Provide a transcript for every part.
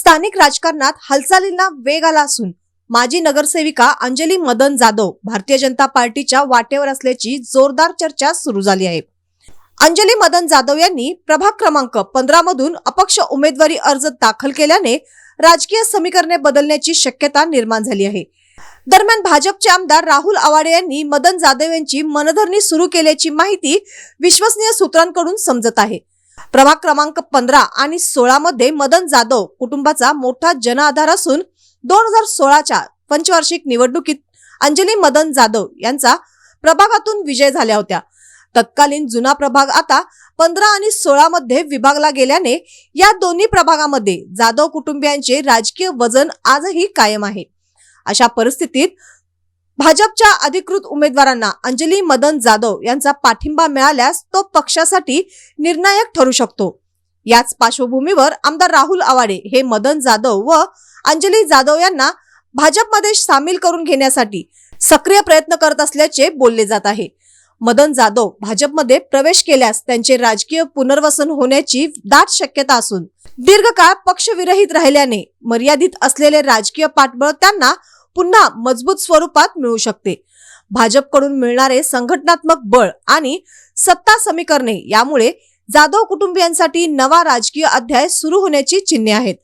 स्थानिक राजकारणात हालचालींना वेग आला असून माजी नगरसेविका अंजली मदन जाधव भारतीय जनता पार्टीच्या वाटेवर असल्याची जोरदार चर्चा सुरू झाली आहे. अंजली मदन जाधव यांनी प्रभाग क्रमांक पंधरा मधून अपक्ष उमेदवारी अर्ज दाखल केल्याने राजकीय समीकरणे बदलण्याची शक्यता निर्माण झाली आहे. दरम्यान भाजपचे आमदार राहुल आवाडे यांनी मदन जाधव यांची मनधरणी सुरू केल्याची माहिती विश्वसनीय सूत्रांकडून समजत आहे. प्रभाग क्रमांक पंधरा आणि सोळा मध्ये मदन जाधव कुटुंबाचा मोठा जनआधार असून दोन हजार सोळाच्या पंचवार्षिक निवडणुकीत अंजली मदन जाधव यांचा प्रभागातून विजय झाल्या होत्या. तत्कालीन जुना प्रभाग आता पंधरा आणि सोळा मध्ये विभागला गेल्याने या दोन्ही प्रभागामध्ये जाधव कुटुंबियांचे राजकीय वजन आजही कायम आहे. अशा परिस्थितीत भाजपच्या अधिकृत उमेदवारांना अंजली मदन जाधव यांचा पाठिंबा मिळाल्यास तो पक्षासाठी निर्णायक ठरू शकतो. याच पार्श्वभूमीवर आमदार राहुल आवाडे हे मदन जाधव व अंजली जाधव यांना भाजपमध्ये सामील करून घेण्यासाठी सक्रिय प्रयत्न करत असल्याचे बोलले जात आहे. मदन जाधव भाजपमध्ये प्रवेश केल्यास त्यांचे राजकीय पुनर्वसन होण्याची दाट शक्यता असून दीर्घकाळ पक्षविरहित राहिल्याने मर्यादित असलेले राजकीय पाठबळ त्यांना पुन्हा मजबूत स्वरूपात मिळू शकते. भाजपकडून मिळणारे संघटनात्मक बळ आणि सत्ता समीकरणे यामुळे जाधव कुटुंबियांसाठी नवा राजकीय अध्याय सुरू होण्याची चिन्हे आहेत.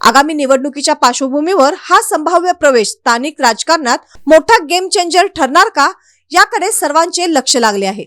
आगामी निवडणुकीच्या पार्श्वभूमीवर हा संभाव्य प्रवेश स्थानिक राजकारणात मोठा गेम चेंजर ठरणार का? याकडे सर्वांचे लक्ष लागले आहे.